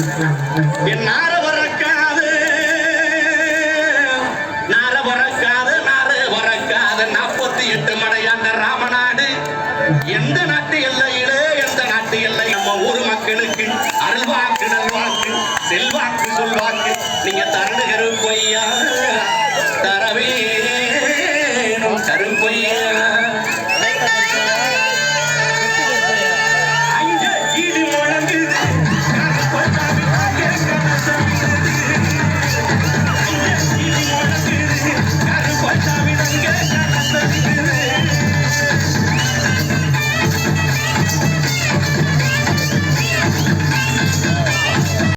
என் நார வரக்காது நார வரக்காது நார வரக்காது நாற்பத்தி எட்டு மடையாண்ட ராமநாடு. எந்த நாட்டு எல்லையிலே எந்த நாட்டு எல்லை நம்ம ஊர் மக்களுக்கு அருள்வாக்கு நல்வாக்கு செல்வாக்கு சொல்வாக்கு. நீங்க தரடு பொய்யா தரவே பொய்யா baby.